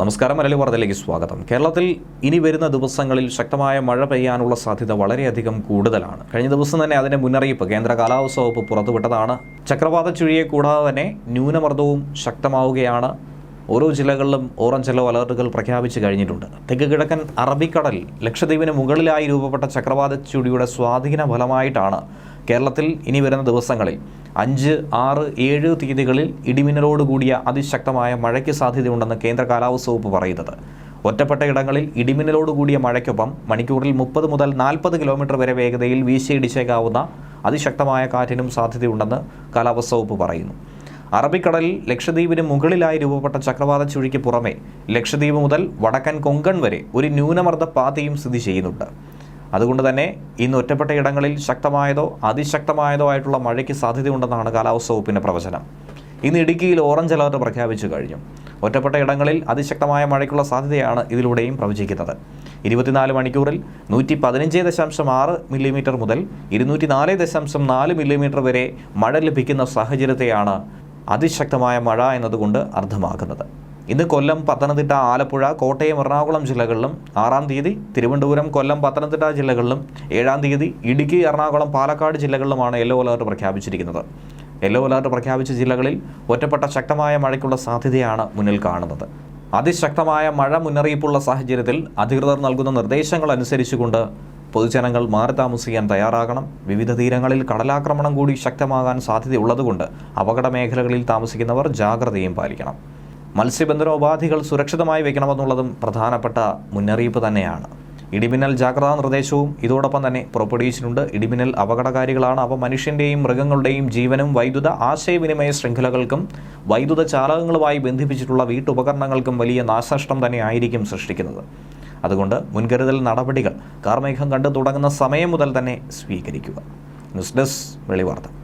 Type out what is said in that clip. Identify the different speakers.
Speaker 1: നമസ്കാരം മലയാളി വാർത്തയിലേക്ക് സ്വാഗതം കേരളത്തിൽ ഇനി വരുന്ന ദിവസങ്ങളിൽ ശക്തമായ മഴ പെയ്യാനുള്ള സാധ്യത വളരെയധികം കൂടുതലാണ് കഴിഞ്ഞ ദിവസം തന്നെ അതിൻ്റെ മുന്നറിയിപ്പ് കേന്ദ്ര കാലാവസ്ഥ വകുപ്പ് പുറത്തുവിട്ടതാണ് ചക്രവാത ചുഴിയെ കൂടാതെ തന്നെ ന്യൂനമർദ്ദവും ശക്തമാവുകയാണ് ഓരോ ജില്ലകളിലും ഓറഞ്ച് അലോ അലർട്ടുകൾ പ്രഖ്യാപിച്ചു കഴിഞ്ഞിട്ടുണ്ട് തെക്ക് കിഴക്കൻ അറബിക്കടൽ ലക്ഷദ്വീപിന് മുകളിലായി രൂപപ്പെട്ട ചക്രവാത ചുഴിയുടെ സ്വാധീന ഫലമായിട്ടാണ് കേരളത്തിൽ ഇനി വരുന്ന ദിവസങ്ങളിൽ അഞ്ച് ആറ് ഏഴ് തീയതികളിൽ ഇടിമിന്നലോട് കൂടിയ അതിശക്തമായ മഴയ്ക്ക് സാധ്യതയുണ്ടെന്ന് കേന്ദ്ര കാലാവസ്ഥ വകുപ്പ് പറയുന്നത് ഒറ്റപ്പെട്ട ഇടങ്ങളിൽ ഇടിമിന്നലോട് കൂടിയ മഴയ്ക്കൊപ്പം മണിക്കൂറിൽ മുപ്പത് മുതൽ നാൽപ്പത് കിലോമീറ്റർ വരെ വേഗതയിൽ വീശിയടിച്ചേക്കാവുന്ന അതിശക്തമായ കാറ്റിനും സാധ്യതയുണ്ടെന്ന് കാലാവസ്ഥ വകുപ്പ് പറയുന്നു അറബിക്കടലിൽ ലക്ഷദ്വീപിന് മുകളിലായി രൂപപ്പെട്ട ചക്രവാത ചുഴിക്ക് പുറമെ ലക്ഷദ്വീപ് മുതൽ വടക്കൻ കൊങ്കൺ വരെ ഒരു ന്യൂനമർദ്ദ പാതയും സ്ഥിതി ചെയ്യുന്നുണ്ട് അതുകൊണ്ട് തന്നെ ഇന്ന് ഒറ്റപ്പെട്ട ഇടങ്ങളിൽ ശക്തമായതോ അതിശക്തമായതോ ആയിട്ടുള്ള മഴയ്ക്ക് സാധ്യതയുണ്ടെന്നാണ് കാലാവസ്ഥ വകുപ്പിൻ്റെ പ്രവചനം ഇന്ന് ഇടുക്കിയിൽ ഓറഞ്ച് അലർട്ട് പ്രഖ്യാപിച്ചു കഴിഞ്ഞു ഒറ്റപ്പെട്ട ഇടങ്ങളിൽ അതിശക്തമായ മഴയ്ക്കുള്ള സാധ്യതയാണ് ഇതിലൂടെയും പ്രവചിക്കുന്നത് ഇരുപത്തിനാല് മണിക്കൂറിൽ നൂറ്റി പതിനഞ്ച് ദശാംശം ആറ് മില്ലിമീറ്റർ മുതൽ ഇരുന്നൂറ്റി നാല് ദശാംശം നാല് മില്ലിമീറ്റർ വരെ മഴ ലഭിക്കുന്ന സാഹചര്യത്തെയാണ് അതിശക്തമായ മഴ എന്നതുകൊണ്ട് അർത്ഥമാക്കുന്നത് ഇന്ന് കൊല്ലം പത്തനംതിട്ട ആലപ്പുഴ കോട്ടയം എറണാകുളം ജില്ലകളിലും ആറാം തീയതി തിരുവനന്തപുരം കൊല്ലം പത്തനംതിട്ട ജില്ലകളിലും ഏഴാം തീയതി ഇടുക്കി എറണാകുളം പാലക്കാട് ജില്ലകളിലുമാണ് യെല്ലോ അലേർട്ട് പ്രഖ്യാപിച്ചിരിക്കുന്നത് യെല്ലോ അലേർട്ട് പ്രഖ്യാപിച്ച ജില്ലകളിൽ ഒറ്റപ്പെട്ട ശക്തമായ മഴയ്ക്കുള്ള സാധ്യതയാണ് മുന്നിൽ കാണുന്നത് അതിശക്തമായ മഴ മുന്നറിയിപ്പുള്ള സാഹചര്യത്തിൽ അധികൃതർ നൽകുന്ന നിർദ്ദേശങ്ങൾ അനുസരിച്ചുകൊണ്ട് പൊതുജനങ്ങൾ മാറി താമസിക്കാൻ തയ്യാറാകണം വിവിധ തീരങ്ങളിൽ കടലാക്രമണം കൂടി ശക്തമാകാൻ സാധ്യതയുള്ളതുകൊണ്ട് അപകട മേഖലകളിൽ താമസിക്കുന്നവർ ജാഗ്രതയും പാലിക്കണം മത്സ്യബന്ധന ഉപാധികൾ സുരക്ഷിതമായി വയ്ക്കണമെന്നുള്ളതും പ്രധാനപ്പെട്ട മുന്നറിയിപ്പ് തന്നെയാണ് ഇടിമിന്നൽ ജാഗ്രതാ നിർദ്ദേശവും ഇതോടൊപ്പം തന്നെ പുറപ്പെടുവിച്ചിട്ടുണ്ട് ഇടിമിന്നൽ അപകടകാരികളാണ് അവ മനുഷ്യൻ്റെയും മൃഗങ്ങളുടെയും ജീവനും വൈദ്യുത ആശയവിനിമയ ശൃംഖലകൾക്കും വൈദ്യുത ചാലകങ്ങളുമായി ബന്ധിപ്പിച്ചിട്ടുള്ള വീട്ടുപകരണങ്ങൾക്കും വലിയ നാശനഷ്ടം തന്നെയായിരിക്കും സൃഷ്ടിക്കുന്നത് അതുകൊണ്ട് മുൻകരുതൽ നടപടികൾ കാർമേഘം കണ്ടു തുടങ്ങുന്ന സമയം മുതൽ തന്നെ സ്വീകരിക്കുക ന്യൂസ് ഡെസ്ക് വെളിവാർത്ത